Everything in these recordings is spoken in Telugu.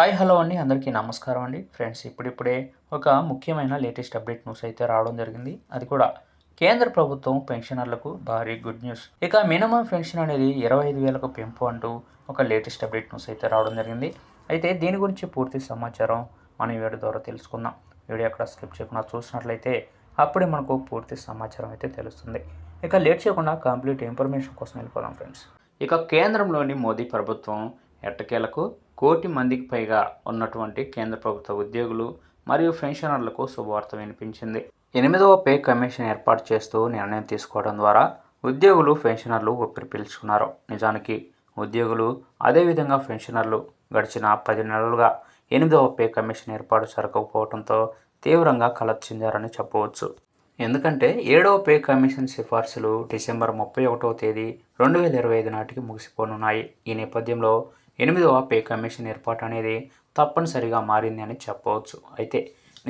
హాయ్ హలో అండి. అందరికీ నమస్కారం అండి. ఫ్రెండ్స్ ఇప్పుడిప్పుడే ఒక ముఖ్యమైన లేటెస్ట్ అప్డేట్ న్యూస్ అయితే రావడం జరిగింది. అది కూడా కేంద్ర ప్రభుత్వం పెన్షనర్లకు భారీ గుడ్ న్యూస్. ఇక మినిమం పెన్షన్ అనేది ఇరవై ఐదు వేలకు పెంపు అంటూ ఒక లేటెస్ట్ అప్డేట్ న్యూస్ అయితే రావడం జరిగింది. అయితే దీని గురించి పూర్తి సమాచారం మనం వీడియో ద్వారా తెలుసుకుందాం. వీడియో అక్కడ స్కిప్ చేయకుండా చూసినట్లయితే అప్పుడే మనకు పూర్తి సమాచారం అయితే తెలుస్తుంది. ఇక లేట్ చేయకుండా కంప్లీట్ ఇన్ఫర్మేషన్ కోసం వెళ్ళిపోదాం ఫ్రెండ్స్. ఇక కేంద్రంలోని మోదీ ప్రభుత్వం ఎట్టకేలకు కోటి మందికి పైగా ఉన్నటువంటి కేంద్ర ప్రభుత్వ ఉద్యోగులు మరియు పెన్షనర్లకు శుభవార్త వినిపించింది. ఎనిమిదవ పే కమిషన్ ఏర్పాటు చేస్తూ నిర్ణయం తీసుకోవడం ద్వారా ఉద్యోగులు పెన్షనర్లు ఊపిరి పీల్చుకున్నారు. నిజానికి ఉద్యోగులు అదేవిధంగా పెన్షనర్లు గడిచిన పది నెలలుగా ఎనిమిదవ పే కమిషన్ ఏర్పాటు జరగకపోవడంతో తీవ్రంగా కలత చెందారని చెప్పవచ్చు. ఎందుకంటే ఏడవ పే కమిషన్ సిఫార్సులు డిసెంబర్ ముప్పై ఒకటవ తేదీ రెండు వేల ఇరవై ఐదు నాటికి ముగిసిపోనున్నాయి. ఈ నేపథ్యంలో ఎనిమిదవ పే కమిషన్ ఏర్పాటు అనేది తప్పనిసరిగా మారింది అని చెప్పవచ్చు. అయితే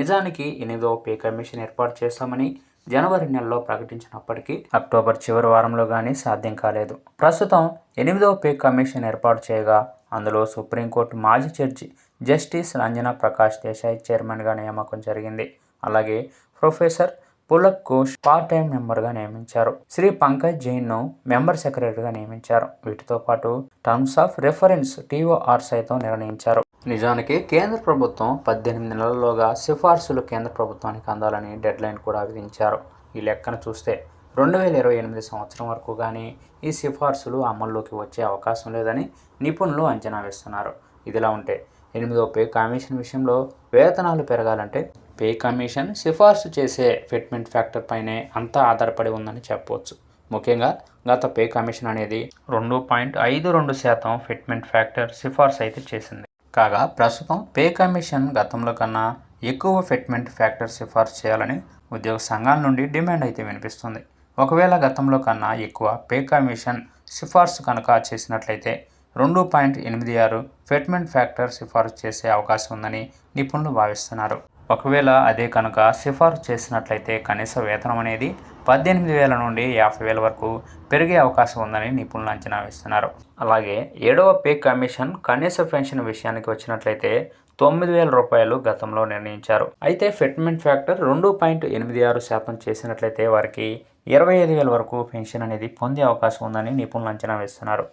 నిజానికి ఎనిమిదవ పే కమిషన్ ఏర్పాటు చేస్తామని జనవరి నెలలో ప్రకటించినప్పటికీ అక్టోబర్ చివరి వారంలో కానీ సాధ్యం కాలేదు. ప్రస్తుతం ఎనిమిదవ పే కమిషన్ ఏర్పాటు చేయగా అందులో సుప్రీంకోర్టు మాజీ జడ్జి జస్టిస్ రంజన ప్రకాష్ దేశాయ్ చైర్మన్గా నియామకం జరిగింది. అలాగే professor Pulak Ghosh part time మెంబర్గా నియమించారు. శ్రీ పంకజ్ జైన్ను మెంబర్ సెక్రటరీగా నియమించారు. వీటితో పాటు టర్మ్స్ ఆఫ్ రెఫరెన్స్ టీఓఆర్ సైతం నిర్ణయించారు. నిజానికి కేంద్ర ప్రభుత్వం పద్దెనిమిది నెలల్లోగా సిఫార్సులు కేంద్ర ప్రభుత్వానికి అందాలని డెడ్లైన్ కూడా విధించారు. ఈ లెక్కన చూస్తే రెండు వేల ఇరవై ఎనిమిది సంవత్సరం వరకు కానీ ఈ సిఫార్సులు అమల్లోకి వచ్చే అవకాశం లేదని నిపుణులు అంచనా వేస్తున్నారు. ఇదిలా ఉంటే ఎనిమిదో పే కమిషన్ విషయంలో వేతనాలు పెరగాలంటే పే కమిషన్ సిఫార్సు చేసే ఫిట్మెంట్ ఫ్యాక్టర్ పైనే అంతా ఆధారపడి ఉందని చెప్పవచ్చు ముఖ్యంగా గత పే కమిషన్ అనేది రెండు పాయింట్ ఐదు రెండు శాతం ఫిట్మెంట్ ఫ్యాక్టర్ సిఫార్సు అయితే చేసింది. కాగా ప్రస్తుతం పే కమిషన్ గతంలో కన్నా ఎక్కువ ఫిట్మెంట్ ఫ్యాక్టర్ సిఫార్సు చేయాలని ఉద్యోగ సంఘాల నుండి డిమాండ్ అయితే వినిపిస్తుంది. ఒకవేళ గతంలో కన్నా ఎక్కువ పే కమిషన్ సిఫార్సు కనుక చేసినట్లయితే రెండు పాయింట్ ఎనిమిది ఆరు ఫిట్మెంట్ ఫ్యాక్టర్ సిఫార్సు చేసే అవకాశం ఉందని నిపుణులు భావిస్తున్నారు. ఒకవేళ అదే కనుక సిఫార్సు చేసినట్లయితే కనీస వేతనం అనేది పద్దెనిమిది వేల నుండి యాభై వేల వరకు పెరిగే అవకాశం ఉందని నిపుణులు అంచనా వేస్తున్నారు. అలాగే ఏడవ పే కమిషన్ కనీస పెన్షన్ విషయానికి వచ్చినట్లయితే తొమ్మిది వేల రూపాయలు గతంలో నిర్ణయించారు. అయితే ఫిట్మెంట్ ఫ్యాక్టర్ రెండు పాయింట్ ఎనిమిది ఆరు శాతం చేసినట్లయితే వారికి ఇరవై ఐదు వేల వరకు పెన్షన్ అనేది పొందే అవకాశం ఉందని నిపుణులు అంచనా వేస్తున్నారు.